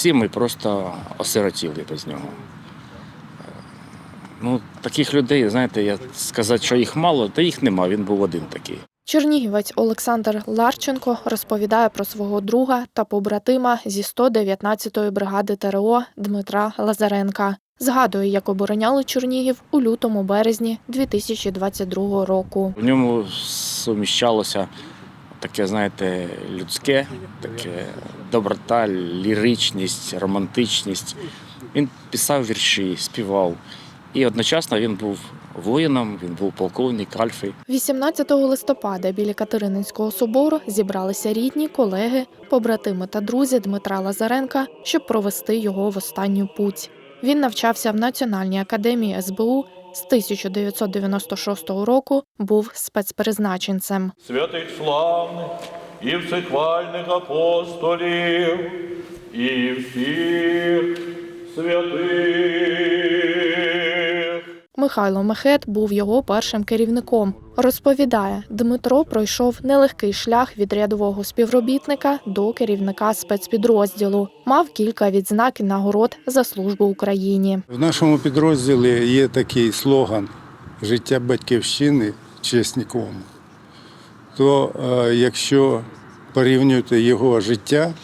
Всі ми просто осиротіли без нього. Ну, таких людей, знаєте, я сказати, що їх мало, та їх нема, він був один такий. Чернігівець Олександр Ларченко розповідає про свого друга та побратима зі 119-ї бригади ТРО Дмитра Лазаренка. Згадує, як обороняли Чернігів у лютому березні 2022 року. В ньому суміщалося таке, знаєте, людське, таке доброта, ліричність, романтичність. Він писав вірші, співав. І одночасно він був воїном, він був полковник Альфи. 18 листопада біля Катерининського собору зібралися рідні, колеги, побратими та друзі Дмитра Лазаренка, щоб провести його в останню путь. Він навчався в Національній академії СБУ з 1996 року, був спецпризначенцем. святих славних і всехвальних апостолів, і всіх святих. Михайло Мехет був його першим керівником. Розповідає, Дмитро пройшов нелегкий шлях від рядового співробітника до керівника спецпідрозділу. Мав кілька відзнак і нагород за службу Україні. В нашому підрозділі є такий слоган Життя батьківщини честь нікому. То е, якщо порівнювати його життя,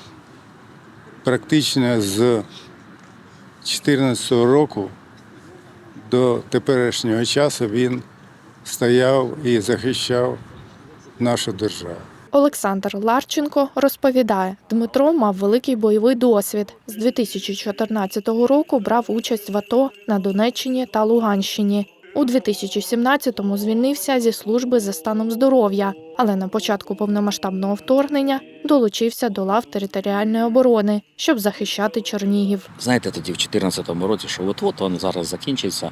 практично з 2014 року до теперішнього часу він стояв і захищав нашу державу. Олександр Ларченко розповідає, Дмитро мав великий бойовий досвід. З 2014 року брав участь в АТО на Донеччині та Луганщині. У 2017-му звільнився зі служби за станом здоров'я, але на початку повномасштабного вторгнення долучився до лав територіальної оборони, щоб захищати Чернігів. Знаєте, тоді в 2014 році, що от-от він зараз закінчиться.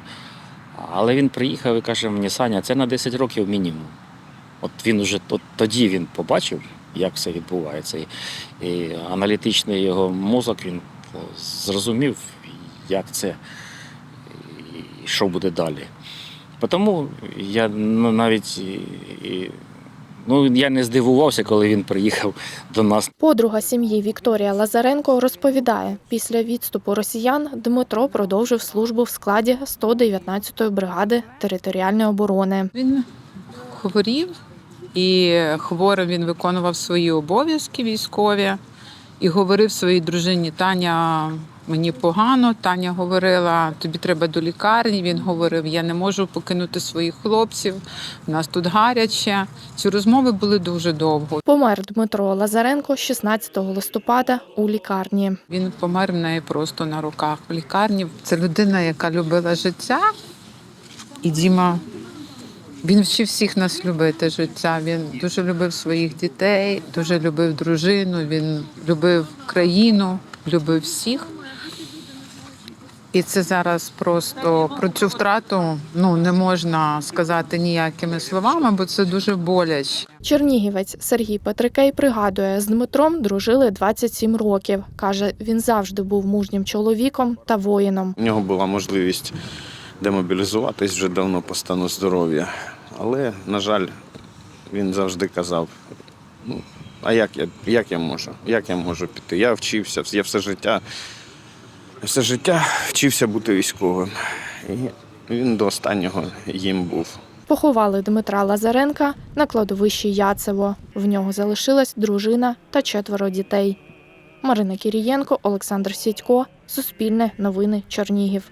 Але він приїхав і каже мені, Саня, це на 10 років мінімум. От він уже от тоді він побачив, як все відбувається. І, аналітичний його мозок він зрозумів, як це що буде далі. Тому я ну, навіть і, і, ну, я не здивувався, коли він приїхав до нас. Подруга сім'ї Вікторія Лазаренко розповідає, після відступу росіян Дмитро продовжив службу в складі 119-ї бригади територіальної оборони. Він хворів, і хворим він виконував свої обов'язки військові і говорив своїй дружині Таня. Мені погано. Таня говорила, тобі треба до лікарні. Він говорив, я не можу покинути своїх хлопців. У нас тут гаряче. Ці розмови були дуже довго. Помер Дмитро Лазаренко 16 листопада у лікарні. Він помер в неї просто на руках в лікарні. Це людина, яка любила життя. І Діма, він вчив всіх нас любити життя. Він дуже любив своїх дітей, дуже любив дружину, він любив країну, любив всіх. І це зараз просто про цю втрату ну, не можна сказати ніякими словами, бо це дуже боляче. Чернігівець Сергій Петрикей пригадує, з Дмитром дружили 27 років. Каже, він завжди був мужнім чоловіком та воїном. У нього була можливість демобілізуватись вже давно по стану здоров'я. Але, на жаль, він завжди казав: ну, а як я, як я можу? Як я можу піти? Я вчився, я все життя, все життя вчився бути військовим. І він до останнього їм був. Поховали Дмитра Лазаренка на кладовищі Яцево. В нього залишилась дружина та четверо дітей. Марина Кірієнко, Олександр Сідько, Суспільне новини Чернігів.